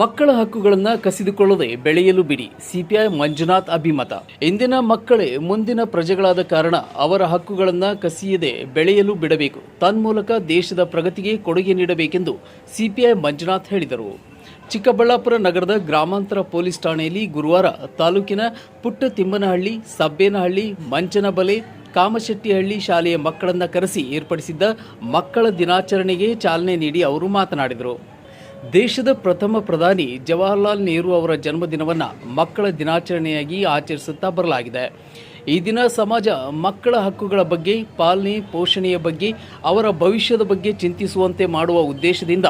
ಮಕ್ಕಳ ಹಕ್ಕುಗಳನ್ನು ಕಸಿದುಕೊಳ್ಳದೆ ಬೆಳೆಯಲು ಬಿಡಿ. ಸಿಪಿಐ ಮಂಜುನಾಥ್ ಅಭಿಮತ. ಇಂದಿನ ಮಕ್ಕಳೇ ಮುಂದಿನ ಪ್ರಜೆಗಳಾದ ಕಾರಣ ಅವರ ಹಕ್ಕುಗಳನ್ನು ಕಸಿಯದೆ ಬೆಳೆಯಲು ಬಿಡಬೇಕು. ತನ್ಮೂಲಕ ದೇಶದ ಪ್ರಗತಿಗೆ ಕೊಡುಗೆ ನೀಡಬೇಕೆಂದು ಸಿಪಿಐ ಮಂಜುನಾಥ್ ಹೇಳಿದರು. ಚಿಕ್ಕಬಳ್ಳಾಪುರ ನಗರದ ಗ್ರಾಮಾಂತರ ಪೊಲೀಸ್ ಠಾಣೆಯಲ್ಲಿ ಗುರುವಾರ ತಾಲೂಕಿನ ಪುಟ್ಟ ತಿಮ್ಮನಹಳ್ಳಿ ಸಬ್ಬೇನಹಳ್ಳಿ, ಮಂಚನಬಲೆ, ಕಾಮಶೆಟ್ಟಿಹಳ್ಳಿ ಶಾಲೆಯ ಮಕ್ಕಳನ್ನ ಕರೆಸಿ ಏರ್ಪಡಿಸಿದ್ದ ಮಕ್ಕಳ ದಿನಾಚರಣೆಗೆ ಚಾಲನೆ ನೀಡಿ ಅವರು ಮಾತನಾಡಿದರು. ದೇಶದ ಪ್ರಥಮ ಪ್ರಧಾನಿ ಜವಾಹರ್ಲಾಲ್ ನೆಹರು ಅವರ ಜನ್ಮದಿನವನ್ನು ಮಕ್ಕಳ ದಿನಾಚರಣೆಯಾಗಿ ಆಚರಿಸುತ್ತಾ ಬರಲಾಗಿದೆ. ಈ ದಿನ ಸಮಾಜ ಮಕ್ಕಳ ಹಕ್ಕುಗಳ ಬಗ್ಗೆ, ಪಾಲನೆ, ಪೋಷಣೆಯ ಬಗ್ಗೆ, ಅವರ ಭವಿಷ್ಯದ ಬಗ್ಗೆ ಚಿಂತಿಸುವಂತೆ ಮಾಡುವ ಉದ್ದೇಶದಿಂದ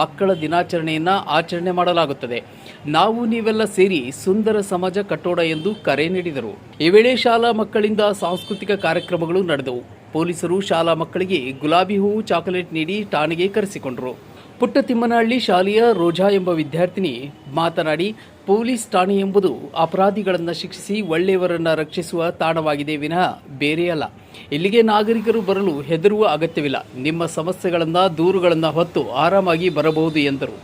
ಮಕ್ಕಳ ದಿನಾಚರಣೆಯನ್ನು ಆಚರಣೆ ಮಾಡಲಾಗುತ್ತದೆ. ನಾವು ನೀವೆಲ್ಲ ಸೇರಿ ಸುಂದರ ಸಮಾಜ ಕಟ್ಟೋಣ ಎಂದು ಕರೆ ನೀಡಿದರು. ಈ ವೇಳೆ ಶಾಲಾ ಮಕ್ಕಳಿಂದ ಸಾಂಸ್ಕೃತಿಕ ಕಾರ್ಯಕ್ರಮಗಳು ನಡೆದವು. ಪೊಲೀಸರು ಶಾಲಾ ಮಕ್ಕಳಿಗೆ ಗುಲಾಬಿ ಹೂವು ಚಾಕೊಲೇಟ್ ನೀಡಿ ಠಾಣೆಗೆ ಕರೆಸಿಕೊಂಡರು. ಪುಟ್ಟ ತಿಮ್ಮನಹಳ್ಳಿ ಶಾಲೆಯ ರೋಜಾ ಎಂಬ ವಿದ್ಯಾರ್ಥಿನಿ ಮಾತನಾಡಿ, ಪೊಲೀಸ್ ಠಾಣೆ ಎಂಬುದು ಅಪರಾಧಿಗಳನ್ನು ಶಿಕ್ಷಿಸಿ ಒಳ್ಳೆಯವರನ್ನ ರಕ್ಷಿಸುವ ತಾಣವಾಗಿದೆ ವಿನಃ ಬೇರೆಯಲ್ಲ ಇಲ್ಲಿಗೆ ನಾಗರಿಕರು ಬರಲು ಹೆದರುವ ಅಗತ್ಯವಿಲ್ಲ. ನಿಮ್ಮ ಸಮಸ್ಯೆಗಳನ್ನ, ದೂರುಗಳನ್ನ ಹೊತ್ತು ಆರಾಮಾಗಿ ಬರಬಹುದು ಎಂದರು.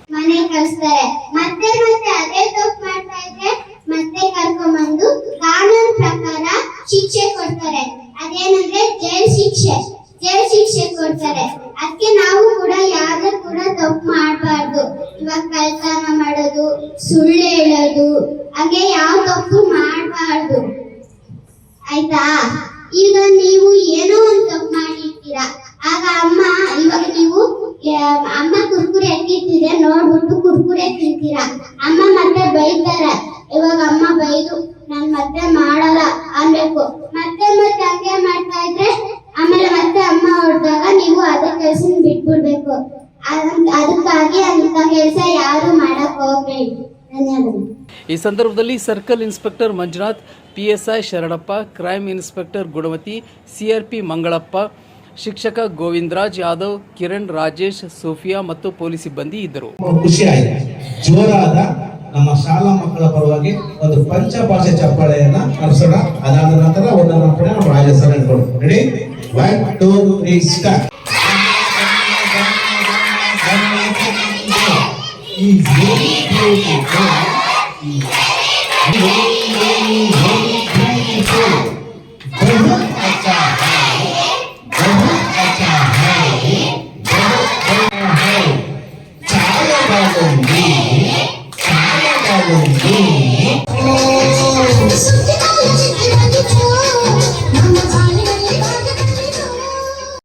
ಶಿಕ್ಷೆ ಕೊಡ್ತಾರೆ. ಅದಕ್ಕೆ ನಾವು ಕೂಡ ಯಾರು ಕೂಡ ತಪ್ಪು ಮಾಡಬಾರ್ದು. ಇವಾಗ ಕಳ್ತನ ಮಾಡೋದು, ಸುಳ್ಳು ಹೇಳೋದು, ಹಾಗೆ ಯಾವ ತಪ್ಪು ಮಾಡಬಾರ್ದು. ಆಯ್ತಾ? ಈಗ ನೀವು ಏನೋ ಒಂದು ತಪ್ಪು ಮಾಡಿರ್ತೀರಾ. ಆಗ ಅಮ್ಮ, ಇವಾಗ ನೀವು ಅಮ್ಮ ಕುರ್ಕುರೆ ಹಾಕಿರ್ತೀರ ನೋಡ್ಬಿಟ್ಟು ಕುರ್ಕುರೆ ತಿಂತೀರಾ ಅಮ್ಮ ಮತ್ತೆ ಬೈತಾರ. ಇವಾಗ ಅಮ್ಮ ಬೈದು, ನಾನು ಮತ್ತೆ ಮಾಡಲ್ಲ ಅನ್ಬೇಕು. ಮತ್ತೆ ಮತ್ತೆ ಹಂಗೆ ಮಾಡ್ತಾ ಇದ್ರೆ ಆಮೇಲೆ ಮತ್ತೆ ಅಮ್ಮ ಹೊರಟಾಗ ನೀವು ಅದೇ ಕೆಲಸ ಬಿಟ್ಬಿಡ್ಬೇಕು. ಅದ್- ಅದಕ್ಕಾಗಿ ಅಂತ ಕೆಲಸ ಯಾರು ಮಾಡಕ್ ಹೋಗ್ಬೇಡಿ ಧನ್ಯವಾದಗಳು. ಈ ಸಂದರ್ಭದಲ್ಲಿ circle inspector Manjunath PSI Sharanappa crime inspector Gunavathi CRP Mangalappa ಶಿಕ್ಷಕ ಗೋವಿಂದರಾಜ್ ಯಾದವ್ ಕಿರಣ್ ರಾಜೇಶ್ ಸೋಫಿಯಾ ಮತ್ತು ಪೊಲೀಸ್ ಸಿಬ್ಬಂದಿ ಇದ್ದರು. ಖುಷಿ ಆಯ್ತು ಜೋರಾದ ನಮ್ಮ ಶಾಲಾ ಮಕ್ಕಳ ಪರವಾಗಿ ಒಂದು ಪಂಚಭಾಷೆ ಚಪ್ಪಾಳೆಯನ್ನ ನಡೆಸೋಣ ಅದಾದ ನಂತರ ಒಂದೊಂದು ಕೂಡ ನಮ್ಮ ರಾಜ Vai two, three, start. Is very beautiful.